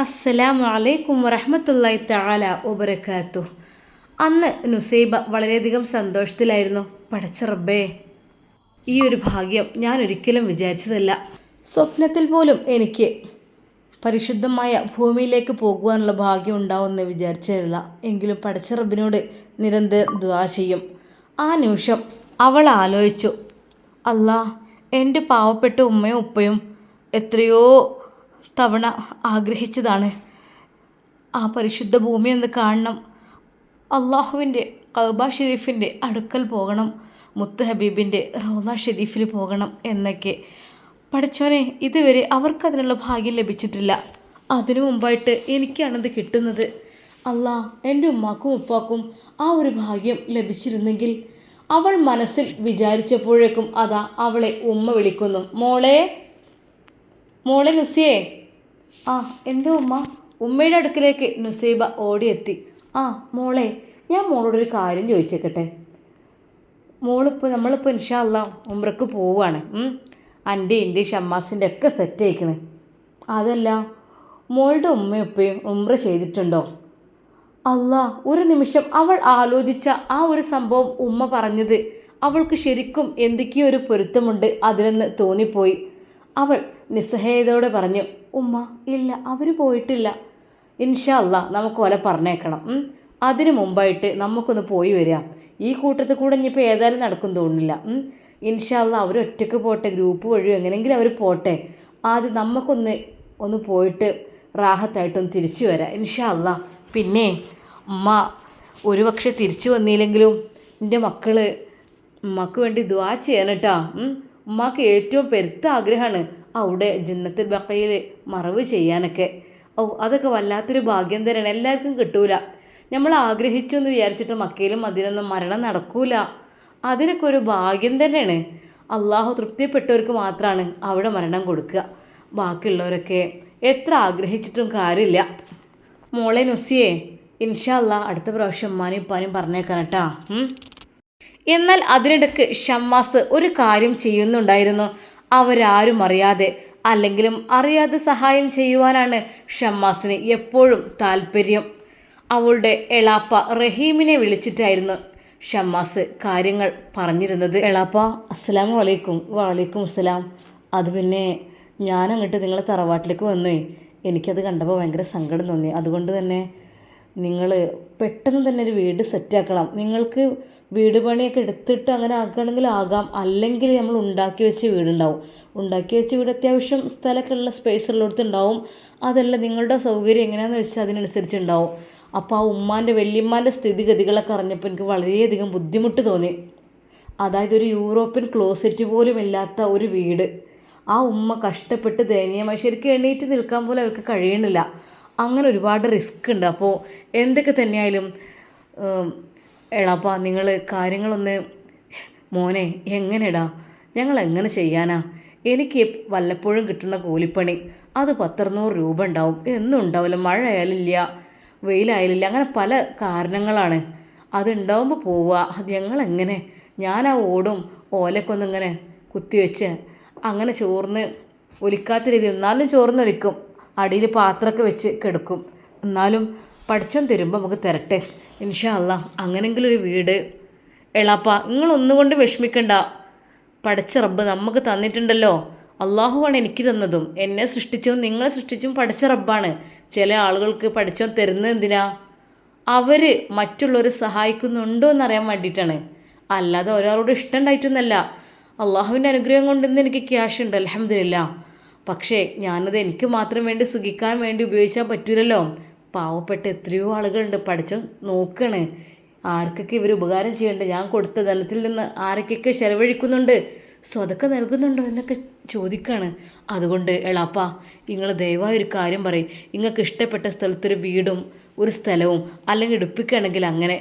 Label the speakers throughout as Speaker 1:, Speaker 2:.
Speaker 1: അസ്സലാമു അലൈക്കും വറഹമത്തല്ലായി തആല ഒബരക്കാത്തു അന്ന് നുസൈബ വളരെയധികം സന്തോഷത്തിലായിരുന്നു. പടച്ച റബ്ബേ ഈ ഒരു ഭാഗ്യം ഞാൻ ഒരിക്കലും വിചാരിച്ചതല്ല. സ്വപ്നത്തിൽ പോലും എനിക്ക് പരിശുദ്ധമായ ഭൂമിയിലേക്ക് പോകുവാനുള്ള ഭാഗ്യം ഉണ്ടാവുമെന്ന് വിചാരിച്ചതല്ല. എങ്കിലും പടച്ച റബ്ബിനോട് നിരന്തരം ദ്വാ ചെയ്യും. ആ നിമിഷം അവൾ ആലോചിച്ചു അല്ലാ എന്റെ പാവപ്പെട്ട ഉമ്മയും ഉപ്പയും എത്രയോ തവണ ആഗ്രഹിച്ചതാണ്. ആ പരിശുദ്ധ ഭൂമി ഒന്ന് കാണണം. അള്ളാഹുവിന്റെ കൗബ ഷെരീഫിന്റെ അടുക്കൽ പോകണം. മുത്ത് ഹബീബിന്റെ റൗല ഷെരീഫിൽ പോകണം എന്നൊക്കെ. പഠിച്ചവനെ ഇതുവരെ അവർക്കതിനുള്ള ഭാഗ്യം ലഭിച്ചിട്ടില്ല. അതിനു മുമ്പായിട്ട് എനിക്കാണത് കിട്ടുന്നത്. അല്ലാ എന്റെ ഉമ്മാക്കും ഉപ്പാക്കും ആ ഒരു ഭാഗ്യം ലഭിച്ചിരുന്നെങ്കിൽ അവൾ മനസ്സിൽ വിചാരിച്ചപ്പോഴേക്കും അതാ അവളെ ഉമ്മ വിളിക്കുന്നു. മോളെ മോളെ നുസിയേ ആ എന്തോ ഉമ്മ? ഉമ്മയുടെ അടുക്കിലേക്ക് നുസൈബ ഓടിയെത്തി. ആ മോളെ ഞാൻ മോളോടൊരു കാര്യം ചോദിച്ചേക്കട്ടെ. മോളിപ്പോൾ നമ്മളിപ്പോൾ ഇൻഷാല്ല ഉമ്രക്ക് പോവുകയാണ് എന്റെ എന്റെ ഷമ്മാസിന്റെ ഒക്കെ സെറ്റ് ആയിക്കണ്. അതല്ല മോളുടെ ഉമ്മയും ഉപ്പയും ഉമ്ര ചെയ്തിട്ടുണ്ടോ? അല്ല ഒരു നിമിഷം അവൾ ആലോചിച്ച ആ ഒരു സംഭവം ഉമ്മ പറഞ്ഞത് അവൾക്ക് ശരിക്കും എന്തൊക്കെയോ ഒരു പൊരുത്തമുണ്ട് അതിലെന്ന് തോന്നിപ്പോയി. അവൾ നിസ്സഹായതയോടെ പറഞ്ഞു ഉമ്മ ഇല്ല അവർ പോയിട്ടില്ല. ഇൻഷല്ല നമുക്ക് ഓലെ പറഞ്ഞേക്കണം. അതിനു മുമ്പായിട്ട് നമുക്കൊന്ന് പോയി വരാം ഈ കൂട്ടത്തിൽ കൂടെ ഇനിയിപ്പോൾ ഏതായാലും നടക്കും തോന്നുന്നില്ല. ഇൻഷല്ല അവർ ഒറ്റയ്ക്ക് പോട്ടെ ഗ്രൂപ്പ് വഴിയോ എങ്ങനെയെങ്കിലും അവർ പോട്ടെ. ആദ്യം നമുക്കൊന്ന് ഒന്ന് പോയിട്ട് റാഹത്തായിട്ടൊന്ന് തിരിച്ചു വരാം. ഇൻഷല്ല പിന്നെ ഉമ്മ ഒരു പക്ഷെ തിരിച്ചു വന്നില്ലെങ്കിലും എന്റെ മക്കൾ ഉമ്മക്ക് വേണ്ടി ദ്വാ ചെയ്യണം ഉമ്മാക്ക് ഏറ്റവും പെരുത്ത ആഗ്രഹമാണ് അവിടെ ജന്നത്തിൽ ബക്കയിൽ മറവ് ചെയ്യാനൊക്കെ. ഓ അതൊക്കെ വല്ലാത്തൊരു ഭാഗ്യം തന്നെയാണ് എല്ലാവർക്കും കിട്ടൂല. നമ്മൾ ആഗ്രഹിച്ചു എന്ന് വിചാരിച്ചിട്ട് മക്കയിലും അതിനൊന്നും മരണം നടക്കൂല. അതിനൊക്കെ ഒരു ഭാഗ്യം തന്നെയാണ്. അള്ളാഹു തൃപ്തിപ്പെട്ടവർക്ക് മാത്രമാണ് അവിടെ മരണം കൊടുക്കുക. ബാക്കിയുള്ളവരൊക്കെ എത്ര ആഗ്രഹിച്ചിട്ടും കാര്യമില്ല. മോളെ നുസിയേ ഇൻഷാല്ല അടുത്ത പ്രാവശ്യം ഉമ്മാനും ഇപ്പാനും പറഞ്ഞേക്കാൻ കേട്ടാ. എന്നാൽ അതിനിടയ്ക്ക് ഷമ്മാസ് ഒരു കാര്യം ചെയ്യുന്നുണ്ടായിരുന്നു. അവരാരും അറിയാതെ അല്ലെങ്കിലും അറിയാതെ സഹായം ചെയ്യുവാനാണ് ഷമ്മാസിന് എപ്പോഴും താല്പര്യം. അവളുടെ എളാപ്പ റഹീമിനെ വിളിച്ചിട്ടായിരുന്നു ഷമ്മാസ് കാര്യങ്ങൾ പറഞ്ഞിരുന്നത്. എളാപ്പ അസ്സലാം വലൈക്കും വലൈക്കും അസ്സലാം. അത് പിന്നെ ഞാനങ്ങോട്ട് നിങ്ങളെ തറവാട്ടിലേക്ക് വന്നു. എനിക്കത് കണ്ടപ്പോൾ ഭയങ്കര സങ്കടം തോന്നി. അതുകൊണ്ട് തന്നെ നിങ്ങൾ പെട്ടെന്ന് തന്നെ ഒരു വീട് സെറ്റാക്കണം നിങ്ങൾക്ക് വീട് പണിയൊക്കെ എടുത്തിട്ട് അങ്ങനെ ആക്കുകയാണെങ്കിൽ ആകാം. അല്ലെങ്കിൽ നമ്മൾ ഉണ്ടാക്കി വെച്ച വീടുണ്ടാവും. ഉണ്ടാക്കി വെച്ച വീട് അത്യാവശ്യം സ്ഥലമൊക്കെ ഉള്ള സ്പേസ് ഉള്ളിടത്ത് ഉണ്ടാവും. അതല്ല നിങ്ങളുടെ സൗകര്യം എങ്ങനെയാണെന്ന് വെച്ചാൽ അതിനനുസരിച്ച് ഉണ്ടാവും. അപ്പോൾ ആ ഉമ്മാന്റെ വല്യമ്മാന്റെ സ്ഥിതിഗതികളൊക്കെ അറിഞ്ഞപ്പോൾ എനിക്ക് വളരെയധികം ബുദ്ധിമുട്ട് തോന്നി. അതായത് ഒരു യൂറോപ്യൻ ക്ലോസറ്റ് പോലും ഇല്ലാത്ത ഒരു വീട്. ആ ഉമ്മ കഷ്ടപ്പെട്ട് ദയനീയമായി ശരിക്കും എണീറ്റ് നിൽക്കാൻ പോലും അവർക്ക് കഴിയണില്ല. അങ്ങനെ ഒരുപാട് റിസ്ക് ഉണ്ട്. അപ്പോൾ എന്തൊക്കെ തന്നെയായാലും എളാപ്പ നിങ്ങൾ കാര്യങ്ങളൊന്ന് മോനെ എങ്ങനെടാ? ഞങ്ങൾ എങ്ങനെ ചെയ്യാനാ? എനിക്ക് വല്ലപ്പോഴും കിട്ടുന്ന കൂലിപ്പണി അത് പത്തറുന്നൂറ് രൂപ ഉണ്ടാവും. എന്നും ഉണ്ടാവില്ല മഴ ആയാലില്ല വെയിലായാലില്ല അങ്ങനെ പല കാരണങ്ങളാണ്. അതുണ്ടാവുമ്പോൾ പോവുക അത് ഞങ്ങളെങ്ങനെ? ഞാൻ ആ ഓടും ഓലൊക്കെ ഒന്നിങ്ങനെ കുത്തിവെച്ച് അങ്ങനെ ചോർന്ന് ഒലിക്കാത്ത രീതിയിൽ എന്നാലും ചോർന്ന് ഒലിക്കും അടിയിൽ പാത്രമൊക്കെ വെച്ച് കിടക്കും. എന്നാലും പഠിച്ചം തരുമ്പോൾ നമുക്ക് തരട്ടെ. ഇൻഷാ അല്ല അങ്ങനെങ്കിലും ഒരു വീട് എളാപ്പ നിങ്ങളൊന്നുകൊണ്ട് വിഷമിക്കണ്ട. പഠിച്ച റബ്ബ് നമുക്ക് തന്നിട്ടുണ്ടല്ലോ. അള്ളാഹുവാണ് എനിക്ക് തന്നതും. എന്നെ സൃഷ്ടിച്ചും നിങ്ങളെ സൃഷ്ടിച്ചും പഠിച്ച റബ്ബാണ്. ചില ആളുകൾക്ക് പഠിച്ചോ തരുന്നത് എന്തിനാ? അവർ മറ്റുള്ളവരെ സഹായിക്കുന്നുണ്ടോ എന്നറിയാൻ വേണ്ടിയിട്ടാണ്. അല്ലാതെ ഒരാളോട് ഇഷ്ടം ഉണ്ടായിട്ടൊന്നല്ല അള്ളാഹുവിന്റെ അനുഗ്രഹം കൊണ്ട് ഇന്ന് എനിക്ക് ക്യാഷ് ഉണ്ട് അലഹമില്ല പക്ഷേ ഞാനത് എനിക്ക് മാത്രം വേണ്ടി സുഖിക്കാൻ വേണ്ടി ഉപയോഗിച്ചാൽ പറ്റൂലല്ലോ. പാവപ്പെട്ട എത്രയോ ആളുകളുണ്ട്. പഠിച്ച നോക്കണേ. ആർക്കൊക്കെ ഇവർ ഉപകാരം ചെയ്യേണ്ട? ഞാൻ കൊടുത്ത ധനത്തിൽ നിന്ന് ആരൊക്കെയൊക്കെ ചെലവഴിക്കുന്നുണ്ട്? സ്വതൊക്കെ നൽകുന്നുണ്ടോ എന്നൊക്കെ ചോദിക്കാണ്. അതുകൊണ്ട് എളാപ്പ നിങ്ങൾ ദയവായ ഒരു കാര്യം പറയും. നിങ്ങൾക്ക് ഇഷ്ടപ്പെട്ട സ്ഥലത്തൊരു വീടും ഒരു സ്ഥലവും അല്ലെങ്കിൽ എടുപ്പിക്കുകയാണെങ്കിൽ അങ്ങനെ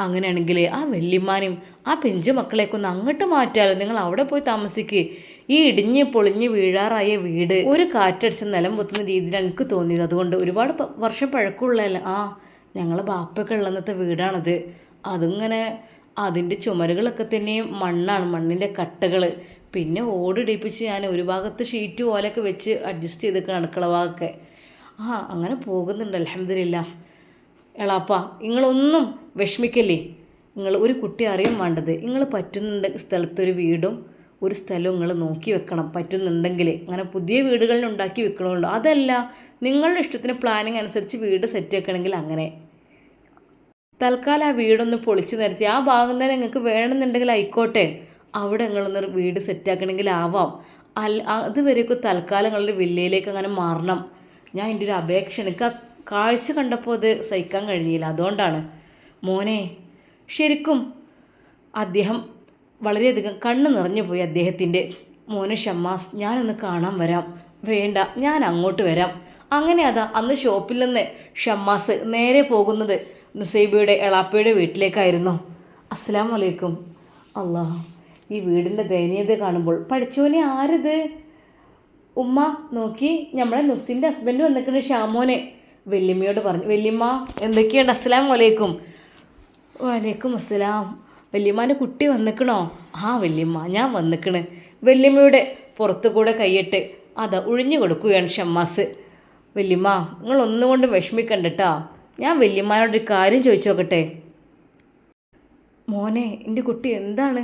Speaker 1: അങ്ങനെയാണെങ്കിൽ ആ വെള്ളിമാനെയും ആ പെഞ്ചു മക്കളെയൊക്കെ ഒന്ന് അങ്ങോട്ട് മാറ്റാലോ നിങ്ങൾ അവിടെ പോയി താമസിക്കുക ഈ ഇടിഞ്ഞ് പൊളിഞ്ഞ് വീഴാറായ വീട് ഒരു കാറ്റടിച്ച് നിലം പൊത്തുന്ന രീതിയിലാണ് എനിക്ക് തോന്നിയത്. അതുകൊണ്ട് ഒരുപാട് വർഷം പഴക്കമുള്ളതല്ല? ആ ഞങ്ങളെ ബാപ്പൊക്കെ ഉള്ളന്നത്തെ വീടാണത്. അതിങ്ങനെ അതിന്റെ ചുമരുകളൊക്കെ തന്നെയും മണ്ണാണ് മണ്ണിന്റെ കട്ടകൾ പിന്നെ ഓടിടിപ്പിച്ച് ഞാൻ ഒരു ഭാഗത്ത് ഷീറ്റ് പോലെയൊക്കെ വെച്ച് അഡ്ജസ്റ്റ് ചെയ്ത് അടുക്കള ഭാഗമൊക്കെ. ആ അങ്ങനെ പോകുന്നുണ്ട്. അലഹമില്ല എളാപ്പ നിങ്ങളൊന്നും വിഷമിക്കല്ലേ? നിങ്ങൾ ഒരു കുട്ടി അറിയാൻ വേണ്ടത്. നിങ്ങൾ പറ്റുന്നുണ്ട് സ്ഥലത്തൊരു വീടും ഒരു സ്ഥലവും നിങ്ങൾ നോക്കി വെക്കണം പറ്റുന്നുണ്ടെങ്കിൽ. അങ്ങനെ പുതിയ വീടുകളിൽ ഉണ്ടാക്കി വെക്കണമല്ലോ അതല്ല നിങ്ങളുടെ ഇഷ്ടത്തിന് പ്ലാനിങ് അനുസരിച്ച് വീട് സെറ്റ് വെക്കണമെങ്കിൽ അങ്ങനെ. തൽക്കാലം ആ വീടൊന്ന് പൊളിച്ചു നിരത്തി. ആ ഭാഗം തന്നെ നിങ്ങൾക്ക് വേണമെന്നുണ്ടെങ്കിൽ ആയിക്കോട്ടെ. അവിടെ നിങ്ങളൊന്ന് വീട് സെറ്റാക്കണമെങ്കിൽ ആവാം. അല്ല അതുവരെയൊക്കെ തൽക്കാലം നിങ്ങളുടെ വില്ലയിലേക്ക് അങ്ങനെ മാറണം. ഞാൻ എന്റെ ഒരു അപേക്ഷ എനിക്ക് ആ കാഴ്ച കണ്ടപ്പോൾ അത് സഹിക്കാൻ കഴിഞ്ഞില്ല. അതുകൊണ്ടാണ്. മോനെ ശരിക്കും അദ്ദേഹം വളരെയധികം കണ്ണ് നിറഞ്ഞു പോയി അദ്ദേഹത്തിന്റെ മോനെ ഷമ്മാസ് ഞാനൊന്ന് കാണാൻ വരാം. വേണ്ട ഞാൻ അങ്ങോട്ട് വരാം. അങ്ങനെ അതാ അന്ന് ഷോപ്പിൽ നിന്ന് ഷമ്മാസ് നേരെ പോകുന്നത് നുസൈബയുടെ എളാപ്പയുടെ വീട്ടിലേക്കായിരുന്നു. അസ്സാം വലൈക്കും അല്ലാ ഈ വീടിന്റെ ദയനീയത കാണുമ്പോൾ പഠിച്ചോനെ ആരിത്? ഉമ്മ നോക്കി നമ്മളെ നുസിന്റെ ഹസ്ബൻഡ് വന്നിട്ടുണ്ട് ഷാമോനെ. വല്യമ്മയോട് പറഞ്ഞു വല്യമ്മ എന്തൊക്കെയുണ്ട്? അസ്സലാം വലൈക്കും വലൈക്കും അസ്സലാം. വല്യമ്മാന്റെ കുട്ടി വന്നിക്കണോ? ആ വല്യമ്മ ഞാൻ വന്നിക്കണ്. വല്യമ്മയുടെ പുറത്തു കൂടെ കൈയിട്ട് അതാ ഒഴിഞ്ഞു കൊടുക്കുകയാണ് ഷമ്മാസ്. വല്യമ്മ നിങ്ങൾ ഒന്നുകൊണ്ടും വിഷമിക്കണ്ട കേട്ടോ ഞാൻ വല്യമ്മാനോടൊരു കാര്യം ചോദിച്ചു നോക്കട്ടെ? മോനെ എന്റെ കുട്ടി എന്താണ്?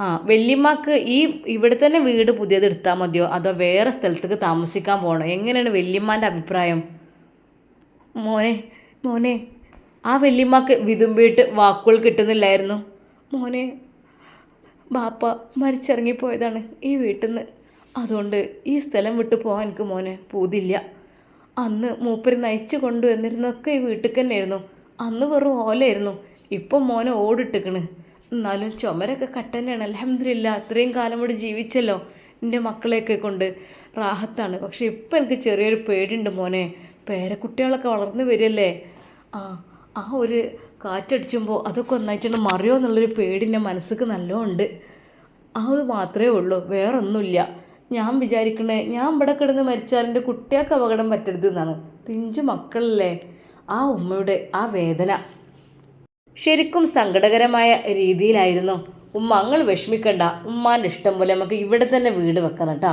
Speaker 1: ആ വല്യമ്മക്ക് ഈ ഇവിടെ തന്നെ വീട് പുതിയത് എടുത്താൽ മതിയോ? അതോ വേറെ സ്ഥലത്തേക്ക് താമസിക്കാൻ പോകണോ എങ്ങനെയാണ് വല്യമ്മാന്റെ അഭിപ്രായം? മോനെ മോനെ ആ വല്യമ്മക്ക് വിതുമ്പിയിട്ട് വാക്കുകൾ കിട്ടുന്നില്ലായിരുന്നു. മോനെ ബാപ്പ മരിച്ചിറങ്ങിപ്പോയതാണ് ഈ വീട്ടിൽ നിന്ന് അതുകൊണ്ട് ഈ സ്ഥലം വിട്ടു പോകാൻ എനിക്ക് മോനെ പൂതില്ല അന്ന് മൂപ്പര് നയിച്ചു കൊണ്ടുവന്നിരുന്നൊക്കെ ഈ വീട്ടിൽ തന്നെയായിരുന്നു അന്ന് വെറും ഓലായിരുന്നു ഇപ്പം മോനെ ഓടിട്ടിക്കണ്. എന്നാലും ചുമരൊക്കെ കട്ടന്നെയാണ്. അലഹമില്ല അത്രയും കാലം കൂടി ജീവിച്ചല്ലോ എന്റെ മക്കളെയൊക്കെ കൊണ്ട്. റാഹത്താണ്. പക്ഷെ ഇപ്പം എനിക്ക് ചെറിയൊരു പേടിയുണ്ട് മോനെ. പേരക്കുട്ടികളൊക്കെ വളർന്നു വരികയല്ലേ? ആ ആ ഒരു കാറ്റടിച്ചുമ്പോൾ അതൊക്കെ ഒന്നായിട്ടാണ് മറിയോ എന്നുള്ളൊരു പേടി എന്റെ മനസ്സിക്ക് നല്ലോണ്ട്. അത് മാത്രമേ ഉള്ളൂ വേറൊന്നുമില്ല. ഞാൻ വിചാരിക്കണേ ഞാൻ ഇവിടെ കിടന്ന് മരിച്ചാൽ എന്റെ കുട്ടികൾക്ക് അപകടം പറ്റരുത് എന്നാണ്. പിഞ്ചു മക്കളല്ലേ ആ ഉമ്മയുടെ ആ വേദന. ശരിക്കും സങ്കടകരമായ രീതിയിലായിരുന്നു. ഉമ്മ അങ്ങൾ വിഷമിക്കണ്ട. ഉമ്മാന്റെ ഇഷ്ടം പോലെ നമുക്ക് ഇവിടെ തന്നെ വീട് വെക്കണം കേട്ടോ.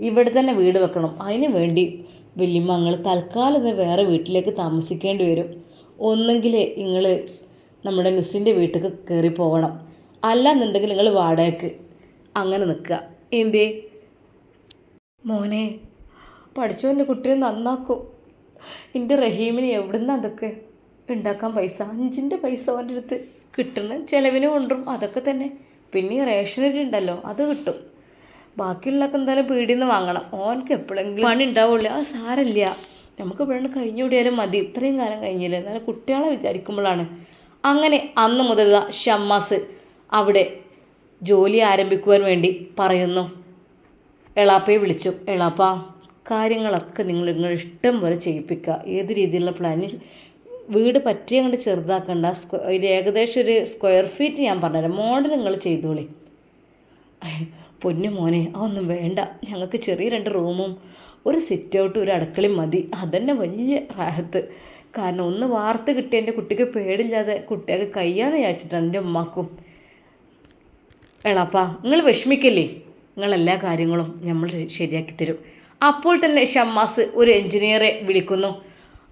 Speaker 1: ഇവിടെ തന്നെ വീട് വെക്കണം. അതിന് വേണ്ടി വലിയ അങ്ങൾ തൽക്കാലം വേറെ വീട്ടിലേക്ക് താമസിക്കേണ്ടി വരും. ഒന്നെങ്കിൽ നിങ്ങൾ നമ്മുടെ നുസിന്റെ വീട്ടിലേക്ക് കയറി പോകണം. അല്ലാന്നുണ്ടെങ്കിൽ നിങ്ങൾ വാടകയ്ക്ക് അങ്ങനെ നിൽക്കുക. എന്തേ? മോനെ പഠിച്ചവന്റെ കുട്ടിയെ നന്നാക്കൂ. എന്റെ റഹീമിന് എവിടുന്ന് അതൊക്കെ ഉണ്ടാക്കാൻ പൈസ? അഞ്ചിന്റെ പൈസ അവന്റെ അടുത്ത് കിട്ടുന്ന ചിലവിന് കൊണ്ടും അതൊക്കെ തന്നെ. പിന്നെ ഈ റേഷനരി ഉണ്ടല്ലോ അത് കിട്ടും. ബാക്കിയുള്ളതൊക്കെ എന്തായാലും പീടിയിൽ നിന്ന് വാങ്ങണം. ഓനക്ക് എപ്പോഴെങ്കിലും പണി ഉണ്ടാവുള്ളൂ. അത് സാരമില്ല. നമുക്ക് ഇവിടെ കഴിഞ്ഞു കൂടിയാലും മതി. ഇത്രയും കാലം കഴിഞ്ഞില്ലേ? എന്നാലും കുട്ടികളെ വിചാരിക്കുമ്പോഴാണ്. അങ്ങനെ അന്ന് മുതൽ ഷമ്മാസ് അവിടെ ജോലി ആരംഭിക്കുവാൻ വേണ്ടി പറയുന്നു. എളാപ്പയെ വിളിച്ചു. എളാപ്പ കാര്യങ്ങളൊക്കെ നിങ്ങൾ നിങ്ങൾ ഇഷ്ടം പോലെ ചെയ്യിപ്പിക്കുക. ഏത് രീതിയിലുള്ള പ്ലാനിൽ വീട് പറ്റിയ അങ്ങോട്ട് ചെറുതാക്കണ്ട. ഒരു ഏകദേശം ഒരു സ്ക്വയർ ഫീറ്റ് ഞാൻ പറഞ്ഞുതരാം. മോഡൽ നിങ്ങൾ ചെയ്തോളി. പൊന്നു മോനെ അതൊന്നും വേണ്ട. ഞങ്ങൾക്ക് ചെറിയ രണ്ട് റൂമും ഒരു സിറ്റ് ഔട്ട് ഒരു അടുക്കളയും മതി. അതന്നെ വലിയ റാഹത്ത്. കാരണം ഒന്ന് വാർത്ത് കിട്ടിയ എന്റെ കുട്ടിക്ക് പേടില്ലാതെ കുട്ടിയൊക്കെ കയ്യാതെ വിചാരിച്ചിട്ടാണ് എന്റെ ഉമ്മാക്കും. എളാപ്പാ നിങ്ങൾ വിഷമിക്കല്ലേ? നിങ്ങളെല്ലാ കാര്യങ്ങളും നമ്മൾ ശരിയാക്കി തരും. അപ്പോൾ തന്നെ ഷമ്മാസ് ഒരു എഞ്ചിനീയറെ വിളിക്കുന്നു.